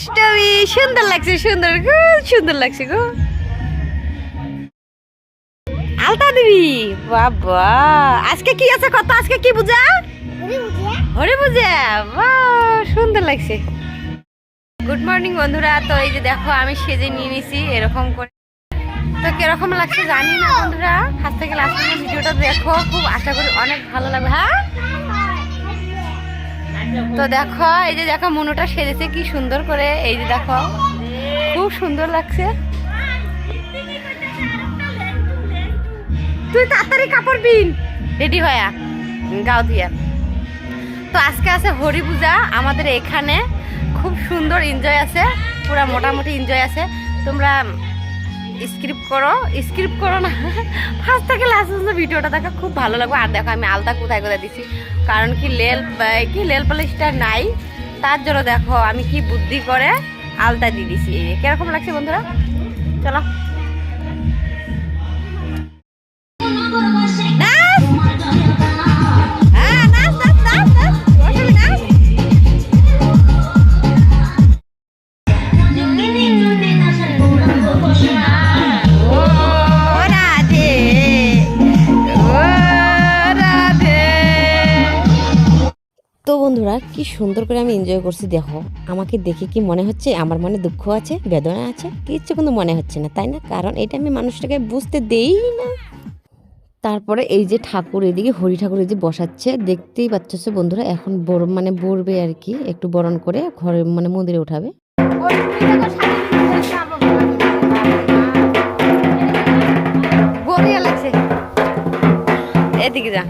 অষ্টমী সুন্দর লাগছে, সুন্দর খুব সুন্দর লাগছে গো। আলতা দিবি, বাবা, আজকে কি আছে কত? আজকে কি পূজা? হরে পূজা বাহ সুন্দর লাগছে। গুড মর্নিং বন্ধুরা, তো এই যে দেখো, আমি সেজে নিয়ে নিছি, এরকম করে। তো কীরকম লাগছে জানি না বন্ধুরা হাত থেকে লাস্ট ভিডিওটা দেখো, খুব আশা করি অনেক ভালো লাগবে হ্যাঁ? তো দেখো, এই যে দেখো মনুটা সেজেছে, কি সুন্দর করে। এই যে দেখো, খুব সুন্দর লাগছে। তুই তাড়াতাড়ি কাপড় বিন রেডি হয়া, গাও দিয়া। তো আজকে আছে হরি পূজা, আমাদের এখানে খুব সুন্দর এনজয় আছে, পুরা মোটামুটি এনজয় আছে। তোমরা স্ক্রিপ্ট করো স্ক্রিপ্ট করো না। ফার্স্ট থেকে লাস্ট পর্যন্ত ভিডিওটা দেখা খুব ভালো লাগবে। আর দেখো, আমি আলতা কোথায় কোথায় দিছি। কারণ কি লেল কি লেল পলিশটা নাই। তার জন্য দেখো, আমি কি বুদ্ধি করে আলতা দিয়ে দিছি। কীরকম লাগছে বন্ধুরা? চলো। বন্ধুরা, কি সুন্দর করে আমি এনজয় করছি, দেখো। আমাকে দেখে কি মনে হচ্ছে? আমার মনে দুঃখ আছে, বেদনা আছে, কিচ্ছু কিন্তু মনে হচ্ছে না, তাই না? কারণ এটা আমি মানুষটাকে বুঝতে দেই না। তারপরে এই যে ঠাকুর, এদিকে হরি ঠাকুর এই যে বসাচ্ছে, দেখতেই পাচ্ছ বন্ধুরা, এখন বড় মানে বলবে আর কি, একটু বরণ করে ঘরে মানে মন্দিরে উঠাবে। এদিকে যা।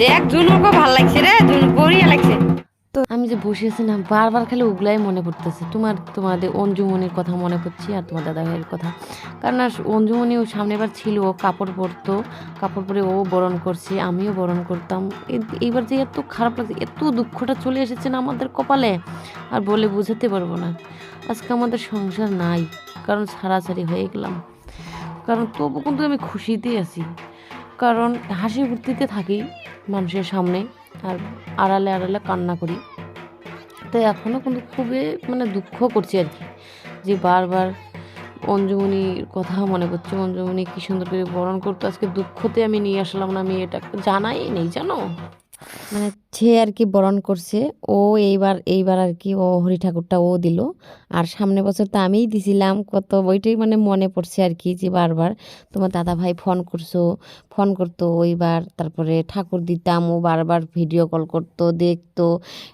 দেখ জুনুকে ভালো লাগছে রে জুনু বড়িয়া লাগছে। তো আমি যে বসে আছি না, বারবার খালি ওগুলাই মনে পড়তেছে। তোমার, তোমাদের অঞ্জুমনির কথা মনে পড়ছে আর তোমার দাদা ভাইয়ের কথা। কারণ আর অঞ্জুমনি ও সামনে বার ছিল, ও কাপড় পরতো, কাপড় পরে ও বরণ করছে, আমিও বরণ করতাম। এই- এইবার যে এত খারাপ লাগছে, এত দুঃখটা চলে এসেছে না আমাদের কপালে, আর বলে বুঝাতে পারব না। আজকে আমাদের সংসার নাই, কারণ ছাড়াছাড়ি হয়ে গেলাম। কারণ তবু কিন্তু আমি খুশিতেই আছি। কারণ হাসি ফুর্তিতে থাকি মানুষের সামনে আর আড়ালে আড়ালে কান্না করি। তো এখনও কিন্তু খুবই মানে দুঃখ করছি আর কি, যে বারবার অঞ্জুমনির কথা মনে করছে অঞ্জুমনি কী সুন্দর করে বরণ করতো, আজকে দুঃখতে আমি নিয়ে আসলাম না, আমি এটা জানাই নেই, জানো? মানে সে আর কি বরণ করছে। ও এইবার এইবার আর কি ও হরি ঠাকুরটা ও দিল। আর সামনে বছর তো আমিই দিছিলাম। কত ওইটাই মানে মনে পড়ছে আর কি যে বারবার তোমার দাদা ভাই ফোন করছ, ফোন করতো ওইবার। তারপরে ঠাকুর দিতাম, ও বারবার ভিডিও কল করতো, দেখতো,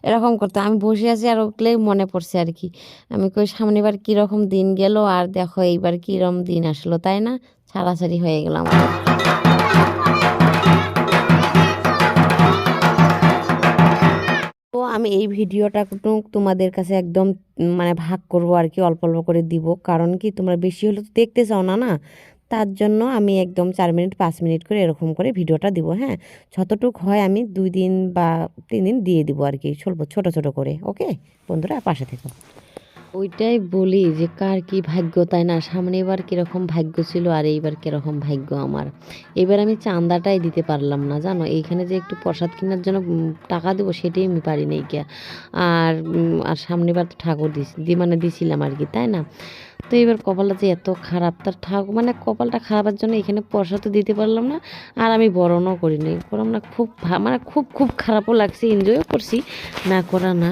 এরকম করতো। আমি বসে আছি আর ওগুলোই মনে পড়ছে আর কি আমি কই সামনেবার কীরকম দিন গেল? আর দেখো এইবার কীরকম দিন আসলো। তাই না? ছাড়াছাড়ি হয়ে গেলাম তো আমি এই ভিডিওটা তোমাদের কাছে একদম মানে ভাগ করব আর কি, অল্প অল্প করে দিব। কারণ কি, তোমরা বেশি হলে তো দেখতে চাও না না? তার জন্য আমি একদম চার মিনিট, পাঁচ মিনিট করে এরকম করে ভিডিওটা দিব হ্যাঁ? যতটুক হয় আমি দুই দিন বা তিন দিন দিয়ে দিব আর কি ছোট ছোট করে, ওকে? বন্ধুরা, পাশে থেকো। ওইটাই বলি যে, কার কি ভাগ্য? তাই না? সামনে এবার কীরকম ভাগ্য ছিল আর এইবার কীরকম ভাগ্য আমার? এবার আমি চান্দাটাই দিতে পারলাম না, জানো? এইখানে যে একটু প্রসাদ কেনার জন্য টাকা দেবো সেটাই আমি পারি নাই গিয়া আর আর সামনেবার তো ঠাকুর দিস, দি মানে দিছিলাম আর কি, তাই না? তো এবার কপালটা যে এত খারাপ, তার ঠাকুর মানে কপালটা খারাপের জন্য এখানে পয়সা তো দিতে পারলাম না, আর আমি বরণও করি নাই। করলাম না খুব মানে খুব খুব খারাপও লাগছে এনজয়ও করছি। না করা না,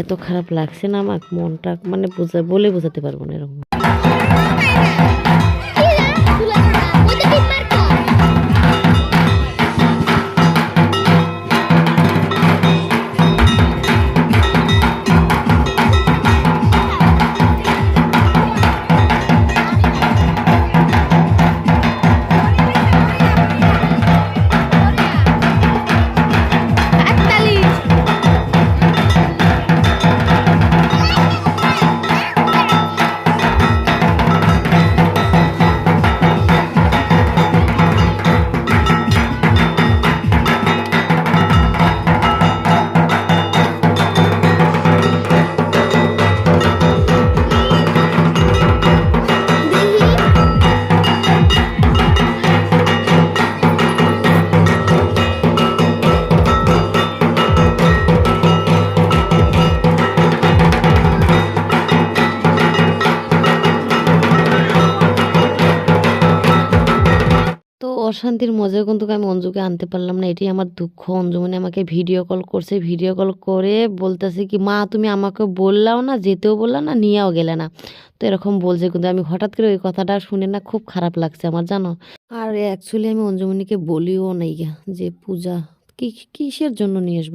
এত খারাপ লাগছে না আমার মনটা মানে বোঝা বলে বোঝাতে পারব না এরকম। অশান্তির মজা কিন্তু আমি অঞ্জুকে আনতে পারলাম না এটি আমার দুঃখ। অঞ্জু মানে আমাকে ভিডিও কল করছে ভিডিও কল করে বলতেছে কি, মা, তুমি আমাকে বললাও না, যেতেও বললা না, নিয়েও গেলে না। তো এরকম বলছে, কিন্তু আমি হঠাৎ করে ওই কথাটা শুনে না খুব খারাপ লাগছে আমার, জানো? আর অ্যাকচুয়ালি আমি অঞ্জুমণিকে বলিও নাই যে, পূজা, কি, কিসের জন্য নিয়ে আসব?